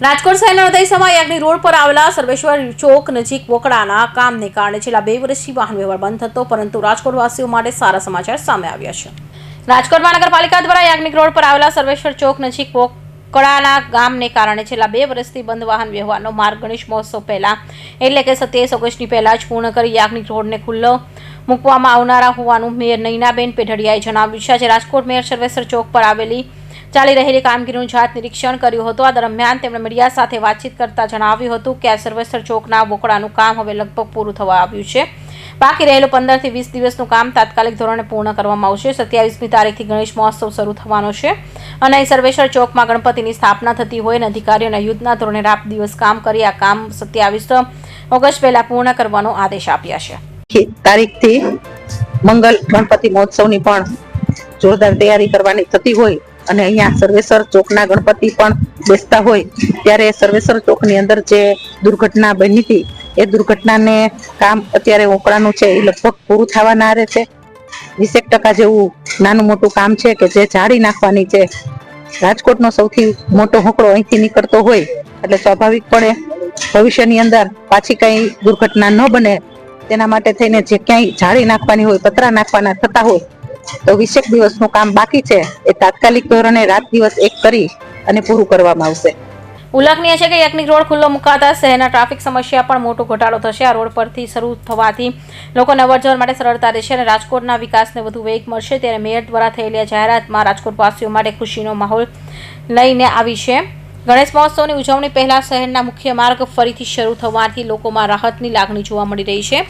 રાજકોટ શહેરના હૃદયસમાં યાજ્ઞિક રોડ પર આવેલા સર્વેશ્વર ચોક નજીક વોકડાના કામને કારણે છેલ્લા બે વર્ષથી વાહન વ્યવહાર બંધ હતો પરંતુ રાજકોટવાસીઓ માટે સારા સમાચાર સામે આવ્યા છે. રાજકોટ મહાનગરપાલિકા દ્વારા યાજ્ઞિક રોડ પર આવેલા સર્વેશ્વર ચોક નજીક વોકડાના ગામને કારણે છેલ્લા બે વર્ષથી બંધ વાહન વ્યવહારનો માર્ગ ગણેશ મહોત્સવ પહેલા, એટલે કે સત્યાવીસ ઓગસ્ટની પહેલા જ પૂર્ણ કરી યાજ્ઞિક રોડને ખુલ્લો મૂકવામાં આવનારા હોવાનું મેયર નૈનાબેન પેઢડિયાએ જણાવ્યું છે. આજે રાજકોટ મેયર સર્વેશ્વર ચોક પર આવેલી ચાલી રહેલી કામગીરીનું જાત નિરીક્ષણ કર્યું હતું. આ દરમિયાન તેમણે મીડિયા સાથે વાતચીત કરતા જણાવ્યું હતું કે આ સર્વેશ્વર ચોકના બોકડાનું કામ હવે લગભગ પૂરું થવા આવ્યું છે. બાકી રહેલું પંદરથી વીસ દિવસનું કામ તાત્કાલિક ધોરણે પૂર્ણ કરવામાં આવશે. સત્યાવીસમી તારીખથી ગણેશ મહોત્સવ શરૂ થવાનો છે અને અહીં સર્વેશ્વર ચોકમાં ગણપતિની સ્થાપના થતી હોય અને અધિકારીઓને યુદ્ધના ધોરણે રાત દિવસ કામ કરી આ કામ સત્યાવીસ ઓગસ્ટ પહેલા પૂર્ણ કરવાનો આદેશ આપ્યા છે. તારીખથી મંગલ ગણપતિ મહોત્સવની પણ જોરદાર તૈયારી કરવાની થતી હોય અને અહીંયા સર્વેશ્વર ચોકના ગણપતિ પણ બેસતા હોય, ત્યારે સર્વેશ્વર ચોકની અંદર જે દુર્ઘટના બની હતી, એ દુર્ઘટનાને કામ અત્યારે ઓકળાનું છે, એ લગભગ પૂરું થવાના રહે છે. વીસેક ટકા જેવું નાનું મોટું કામ છે કે જે જાળી નાખવાની છે. રાજકોટનો સૌથી મોટો હોકળો અહીંથી નીકળતો હોય, એટલે સ્વાભાવિકપણે ભવિષ્યની અંદર પાછી કઈ દુર્ઘટના ન બને, તેના માટે થઈને જે ક્યાંય જાળી નાખવાની હોય, પતરા નાખવાના થતા હોય તો વીસેક દિવસનું કામ બાકી છે. એ તાત્કાલિક ધોરણે રાત દિવસ એક કરી અને પૂરું કરવામાં આવશે. ઉલ્લેખનીય છે કે યકનિક રોડ ખુલ્લો મુકાતા શહેરના ટ્રાફિક સમસ્યા પણ મોટો ઘટાડો થશે. આ રોડ પરથી શરૂ થવાથી લોકોને અવરજવર માટે સરળતા રહેશે અને રાજકોટના વિકાસને વધુ વેગ મળશે. ત્યારે મેયર દ્વારા થયેલી જાહેરાતમાં રાજકોટવાસીઓ માટે ખુશીનો માહોલ લઈને આવી છે. ગણેશ મહોત્સવની ઉજવણી પહેલા શહેરના મુખ્ય માર્ગ ફરીથી શરૂ થવાથી લોકોમાં રાહતની લાગણી જોવા મળી રહી છે.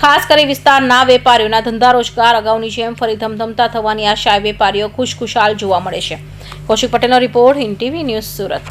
ખાસ કરી વિસ્તારના વેપારીઓના ધંધા રોજગાર અગાઉની જેમ ફરી ધમધમતા થવાની આશાએ વેપારીઓ ખુશખુશાલ જોવા મળે છે. કૌશિક પટેલનો report in TV news Surat.